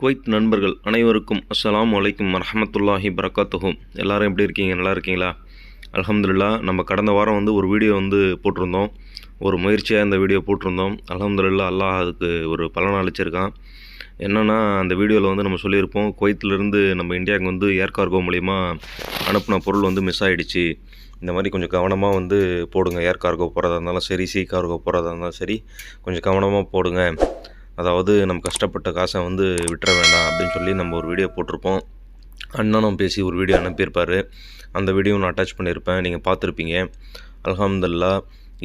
Kuwait நண்பர்கள் அனைவருக்கும் அஸ்லாம் அலைக்கும் வரஹமத்துல்லாஹி பரக்காத்துஹும் எல்லாரும் எப்படி இருக்கீங்க? நல்லா இருக்கீங்களா? அலமதுல்லா நம்ம கடந்த வாரம் வந்து ஒரு வீடியோ வந்து போட்டிருந்தோம். ஒரு முயற்சியாக இந்த வீடியோ போட்டிருந்தோம். அலமதுல்லா அல்லாஹ் அதுக்கு ஒரு பலன் அளிச்சிருக்கான். என்னென்னா அந்த வீடியோவில் வந்து நம்ம சொல்லியிருப்போம் குவைத்திலேருந்து நம்ம இந்தியாவுக்கு வந்து ஏர் கார்கோ மூலிமா அனுப்பின பொருள் வந்து மிஸ் ஆகிடுச்சு இந்த மாதிரி கொஞ்சம் கவனமாக வந்து போடுங்க. ஏர் கார்கோ போகிறதா இருந்தாலும் சரி சி கார்கோ போகிறதா இருந்தாலும் சரி கொஞ்சம் கவனமாக போடுங்க. அதாவது நம்ம கஷ்டப்பட்ட காசை வந்து விட்டுற வேண்டாம் அப்படின்னு சொல்லி நம்ம ஒரு வீடியோ போட்டிருப்போம். அண்ணனும் பேசி ஒரு வீடியோ அனுப்பியிருப்பார். அந்த வீடியோ நான் அட்டாச் பண்ணியிருப்பேன். நீங்கள் பார்த்துருப்பீங்க. அல்ஹம்துல்லா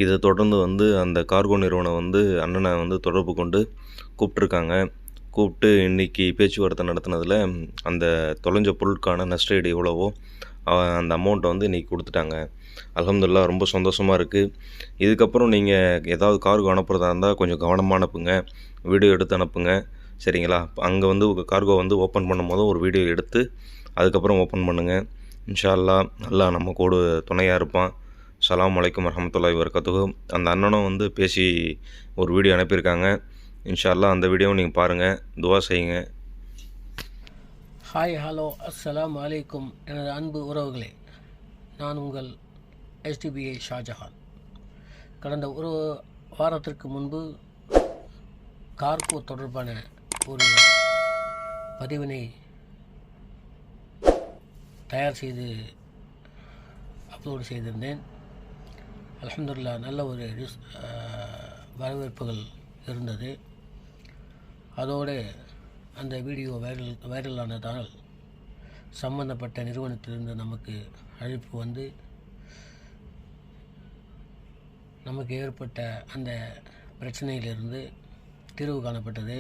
இதை தொடர்ந்து வந்து அந்த கார்கோ நிறுவனம் வந்து அண்ணனை வந்து தொடர்பு கொண்டு கூப்பிட்ருக்காங்க கூப்பிட்டு இன்றைக்கி பேச்சுவார்த்தை நடத்தினதில் அந்த தொலைஞ்ச பொருட்கான நஷ்டஈடு எவ்வளவோ அந்த அமௌண்ட்டை வந்து இன்றைக்கி கொடுத்துட்டாங்க. அலமதுல்லா ரொம்ப சந்தோஷமாக இருக்குது இதுக்கப்புறம் நீங்கள் ஏதாவது கார்கோ அனுப்புகிறதா இருந்தால் கொஞ்சம் கவனமாக அனுப்புங்க. வீடியோ எடுத்து அனுப்புங்க. சரிங்களா? அங்கே வந்து உங்கள் கார்கோ வந்து ஓப்பன் பண்ணும்போது ஒரு வீடியோ எடுத்து அதுக்கப்புறம் ஓப்பன் பண்ணுங்கள் இன்ஷா அல்லாஹ் நல்லா நம்ம கூட துணையாக இருப்பான். சலாம் அலைக்கும் வரமத்துல்லாஹி வரகத்துஹு அந்த அண்ணனும் வந்து பேசி ஒரு வீடியோ அனுப்பியிருக்காங்க. இன்ஷா அல்லாஹ் அந்த வீடியோவும் நீங்கள் பாருங்கள் துவா செய்யுங்க. Hi hello. அஸ்லாம் வலைக்கும் எனது அன்பு உறவுகளே. நான் உங்கள் எஸ்டிபிஐ ஷாஜஹான் கடந்த ஒரு வாரத்திற்கு முன்பு கார்கோ தொடர்பான ஒரு பதிவினை தயார் செய்து அப்லோடு செய்திருந்தேன். அலமதுல்லா நல்ல ஒரு வரவேற்புகள் இருந்தது. அதோடு அந்த வீடியோ வைரல் வைரலானதால் சம்பந்தப்பட்ட நிறுவனத்திலிருந்து நமக்கு அழைப்பு வந்து நமக்கு ஏற்பட்ட அந்த பிரச்சனையிலிருந்து தீர்வு காணப்பட்டது.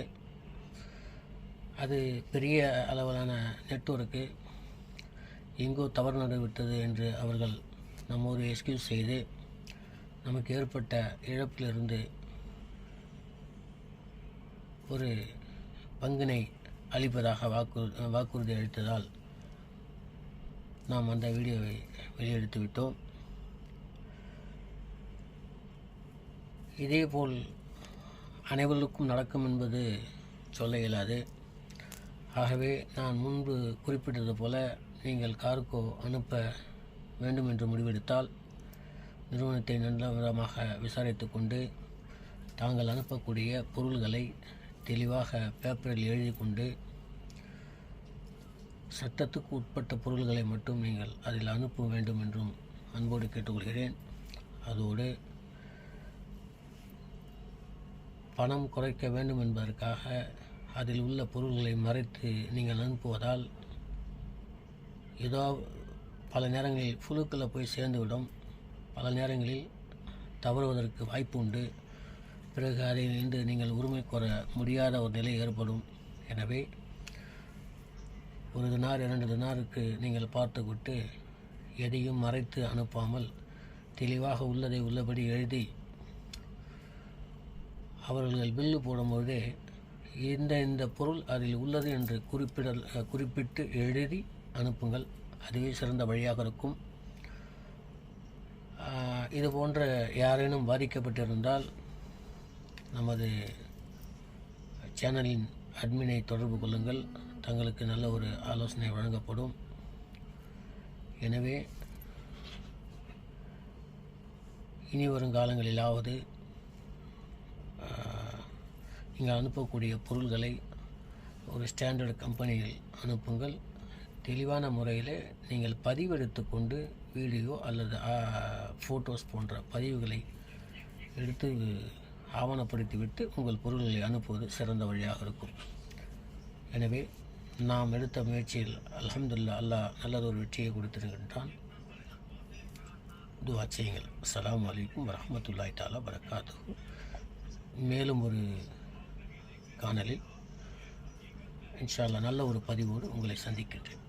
அது பெரிய அளவிலான நெட்வொர்க்கு. எங்கோ தவறு நடைபெற்றது என்று அவர்கள் நம்ம ஒரு எக்ஸ்கியூஸ் செய்து நமக்கு ஏற்பட்ட இழப்பிலிருந்து ஒரு பங்கினை அளிப்பதாக வாக்கு வாக்குறுதி அளித்ததால் நாம் அந்த வீடியோவை வெளியெடுத்து விட்டோம். இதேபோல் அனைவருக்கும் நடக்கும் என்பது சொல்ல இயலாது. ஆகவே நான் முன்பு குறிப்பிட்டது போல நீங்கள் கார்கோ அனுப்ப வேண்டும் என்று முடிவெடுத்தால் நிறுவனத்தை நல்ல விதமாக விசாரித்து கொண்டு தாங்கள் அனுப்பக்கூடிய பொருள்களை தெளிவாக பேப்பரில் எழுதி கொண்டு சட்டத்துக்கு உட்பட்ட பொருள்களை மட்டும் நீங்கள் அதில் அனுப்ப வேண்டும் என்றும் அன்போடு கேட்டுக்கொள்கிறேன். அதோடு பணம் குறைக்க வேண்டும் என்பதற்காக அதில் உள்ள பொருள்களை மறைத்து நீங்கள் அனுப்புவதால் ஏதோ பல நேரங்களில் புழுக்களை போய் சேர்ந்துவிடும். பல நேரங்களில் தவறுவதற்கு வாய்ப்பு உண்டு. பிறகு அதில் நின்று நீங்கள் உரிமை கோர முடியாத ஒரு நிலை ஏற்படும். எனவே ஒரு தினார் இரண்டு தினாருக்கு நீங்கள் பார்த்துவிட்டு எதையும் மறைத்து அனுப்பாமல் தெளிவாக உள்ளதை உள்ளபடி எழுதி அவர்கள் பில்லு போடும்போது இந்த இந்த பொருள் அதில் உள்ளது என்று குறிப்பிடல் குறிப்பிட்டு எழுதி அனுப்புங்கள். அதுவே சிறந்த வழியாக இருக்கும். இது போன்ற யாரேனும் பாதிக்கப்பட்டிருந்தால் நமது சேனலின் அட்மினை தொடர்பு கொள்ளுங்கள். தங்களுக்கு நல்ல ஒரு ஆலோசனை வழங்கப்படும். எனவே இனி வரும் காலங்களிலாவது நீங்கள் அனுப்பக்கூடிய பொருள்களை ஒரு ஸ்டாண்டர்ட் கம்பெனியில் அனுப்புங்கள். தெளிவான முறையில் நீங்கள் பதிவெடுத்து கொண்டு வீடியோ அல்லது ஃபோட்டோஸ் போன்ற பதிவுகளை எடுத்து ஆவணப்படுத்திவிட்டு உங்கள் பொருள்களை அனுப்புவது சிறந்த வழியாக இருக்கும். எனவே நாம் எடுத்த முயற்சியில் அலமதுல்லா அல்லாஹ் நல்லதொரு வெற்றியை கொடுத்திருக்கின்றான். துவா செய்யுங்கள். அஸ்ஸலாமு வலைக்கும் வரமத்துல்லாய் தாலா பரக்காத்துஹு மேலும் ஒரு காணலில். இன்ஷா நல்ல ஒரு பதிவோடு உங்களை சந்திக்கின்றேன்.